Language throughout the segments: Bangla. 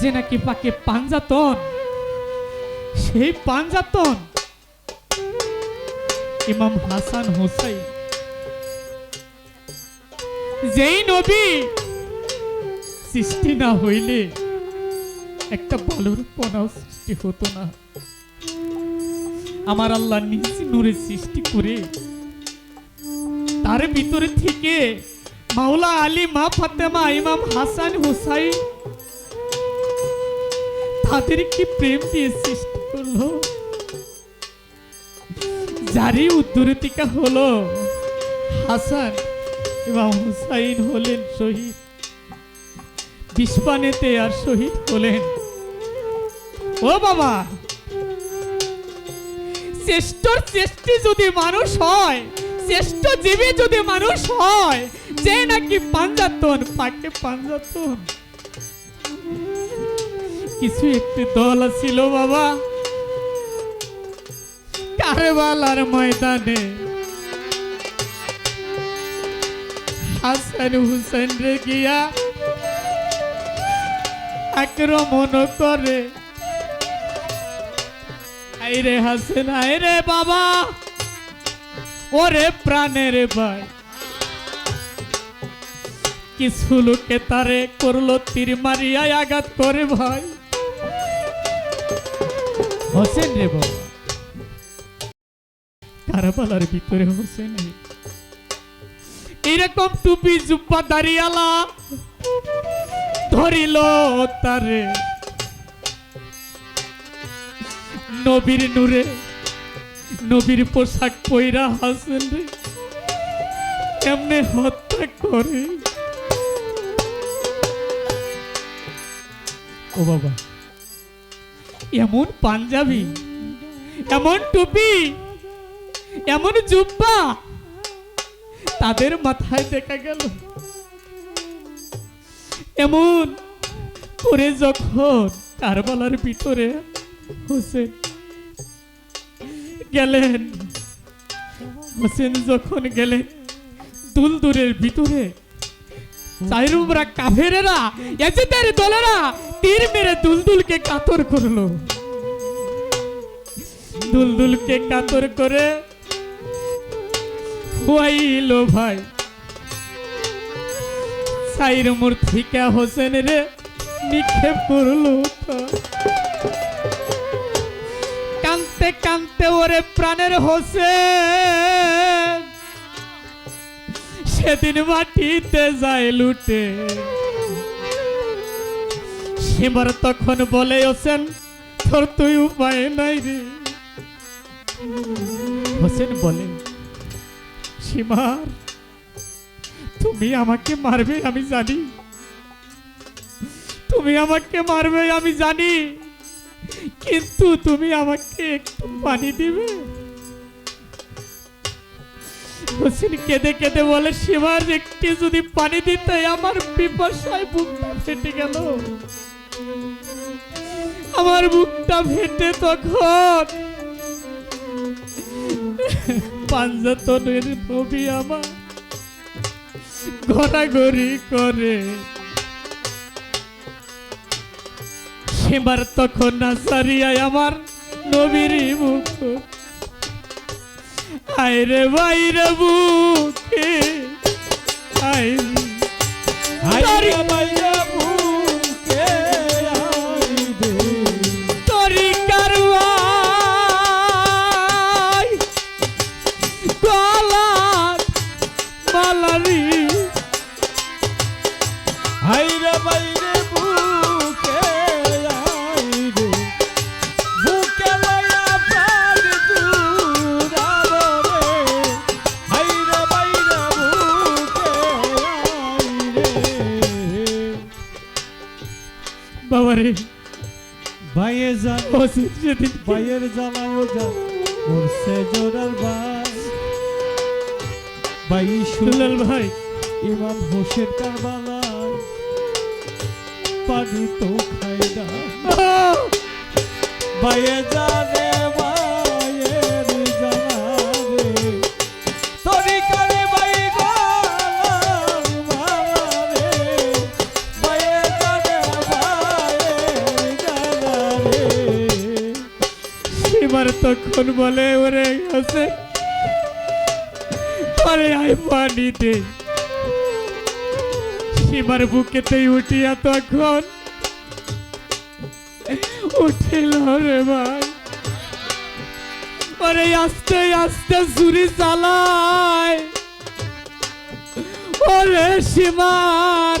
যে নাকি পাকে পাঞ্জাতন, সেই পাঞ্জাতন ইমাম হাসান হোসাইন। যেই নবী সৃষ্টি না হইলে একটা বালুর পনাও সৃষ্টি হতো না। আমার আল্লাহ নিজ নূরে সৃষ্টি করে তার ভিতরে থেকে মাওলা আলী মা ফাতেমা ইমাম হাসান হুসাইন তাদের কি প্রেম দিয়ে সৃষ্টি করল। যারই উদ্ধৃতিকা হলো, হাসান এবং হুসাইন হলেন শহীদ। বিস্পানেতে আর শহীদ হলেন। ও বাবা! শ্রেষ্ঠর শ্রেষ্ঠী যদি মানুষ হয়, শ্রেষ্ঠ জীবী যদি মানুষ হয়, যে নাকি পাঞ্জাতন, পাকে পাঞ্জাতন। কিছু একটি দল ছিল বাবা। কারবালার ময়দানে। হাসান হুসেন রে গিয়া আক্রমণ করে। আইরে হাসেন, আইরে বাবা। ওরে প্রাণের ভাই কিছু লোকে তারে করল তীর মারিয়ায় আঘাত করে ভাই হোসেন রে বাবা কারাবালার ভিতরে হোসেন রে। এরকম টুপি জুব্বা দাঁড়িয়ালা ধরিল তারে। নবীর নূরে, নবীর পোশাক পইরা হাসেন রে। কেমনে হত্যা করে। ও বাবা। এমন পাঞ্জাবি, এমন টুপি, এমন জুব্বা, তাদের মাথায় দেখা গেল। এমন করে যখন কারবালার ভিতরে হোসেন গেলেন, হোসেন যখন গেলেন, দুলদুরের ভিতরে চাইরুমরা কাফেরেরা, এজেদের দলেরা, তীর মেরে দুলদুলকে কাতর করল। দুলদুলকে কাতর করে হইল ভাই। সাইর মূর্তিকা হোসেন রে নিক্ষেপ করল। কানতে কানতে ওরে প্রাণের হোসেন। সেদিন মাটিতে যায় লুটে। সেবার তখন বলে ওসেন তোর তুই উপায় নাই রে। হোসেন বলে সীমার তুমি আমাকে মারবে, আমি জানি। তুমি আমাকে মারবে, আমি জানি। কিন্তু তুমি আমাকে একটু পানি দিবে? হোসেন কেঁদে কেঁদে বলে সীমার একটি যদি পানি দিতে আমার পিপাসায় বুকটা ফেটে গেল আমার বুকটা ফেটে তখন। পাঞ্জাতনের নবী আমার ঘোরাঘুরি করে। সেবার তখন না সারিয়ায় আমার নবীর মুখ। আইরে বাইরে বুকে আইরে হাইরে বাইরে বুকে বাবারে ভাইয়ে জান ও সেদিন ভাইয়ের জ্বালায় যান করছে জোরাল ভাই ভাই সুলাল ভাই। ইমাম হোসেন কারবালায় পানি তো খাই না! ভাইয়ে জানে আমার তখন বলে, ওরে আছে পরে আই পানিতে সীমার বুকেতেই উঠিয়া তখন উঠিল রে ভাই। ওরে আস্তে আস্তে চুরি চালায় ওরে সীমার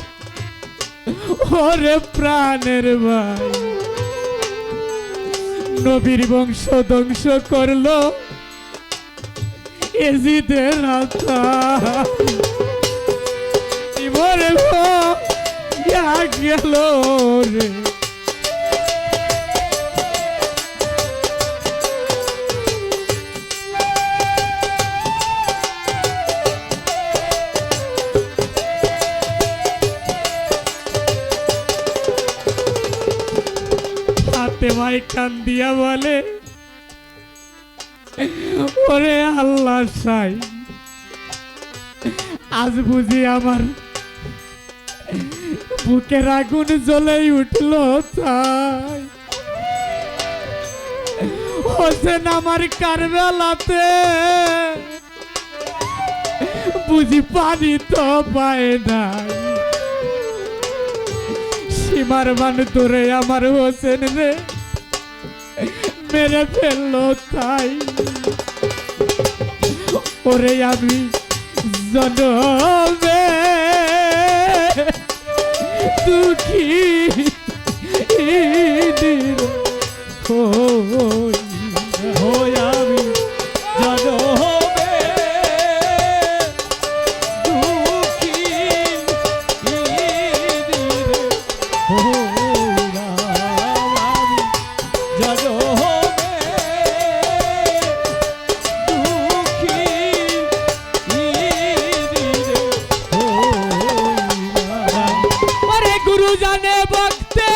ওরে প্রাণের ভাই। নবীর বংশ ধ্বংস করল। এজিদের গেল রে। ভাই কান বলে, ওরে আল্লাহ সাই, আজ বুঝি আমার বুকের আগুন জ্বলেই উঠল তাই। হোসেন আমার কারবেলাতে, বুঝি পানি তো পায় নাই। সীমার মান ধরে আমার হোসেন রে মেরে ফেলল তাই। ওরে আমি জনমে দুঃখী। জানে ভক্তে।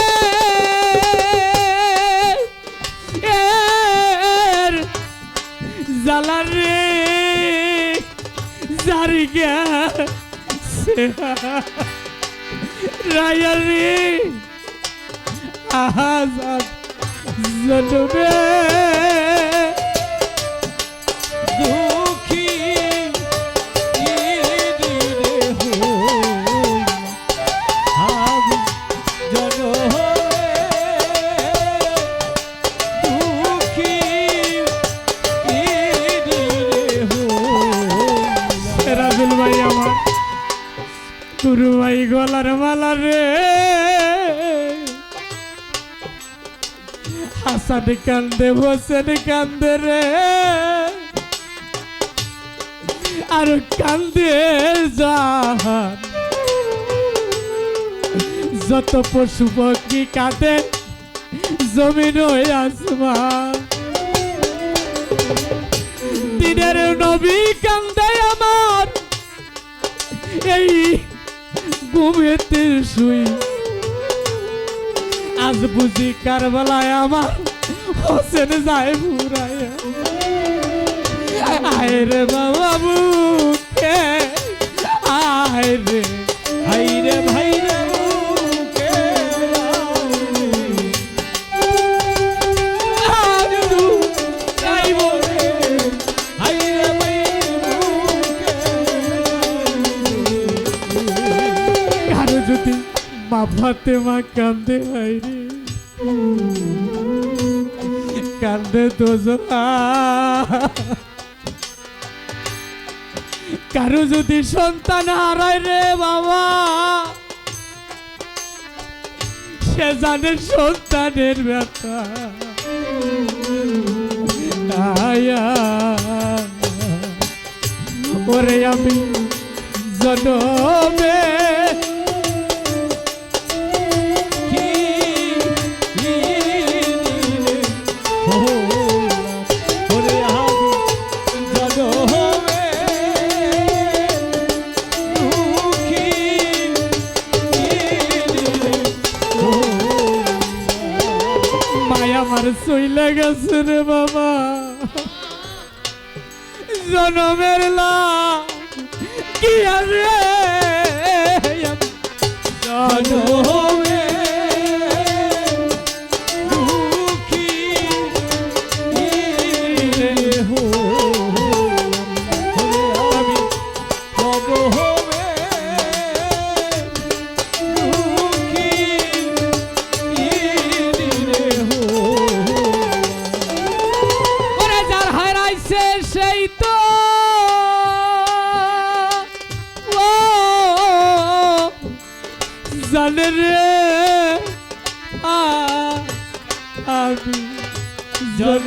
এর জালার রে জারি গেছে। রায়ার রে আহাজাদ জনবে গুরু ভাই গলার মালা রে। হাসান কান্দে, হোসেন কান্দে রে। আর কান্দে জাহান। যত পশু পক্ষী কাঁদে, জমিন আসমান। দিনের নবী কান্দে আমার। এই ঘুমেতে শুই আজ বুঝি কারবালায় আমার হোসেন যায় ফুরায় আয় রে বাবা ফাতে মা কান্দে হয় রে। কান্দে তো কারও যদি সন্তান হারায় রে বাবা, সে জানে সন্তানের ব্যথা। ওরে আমি জনমে গেছে রে বাবা। জনমের লা কি আর জনমে জানে রে। আমি জন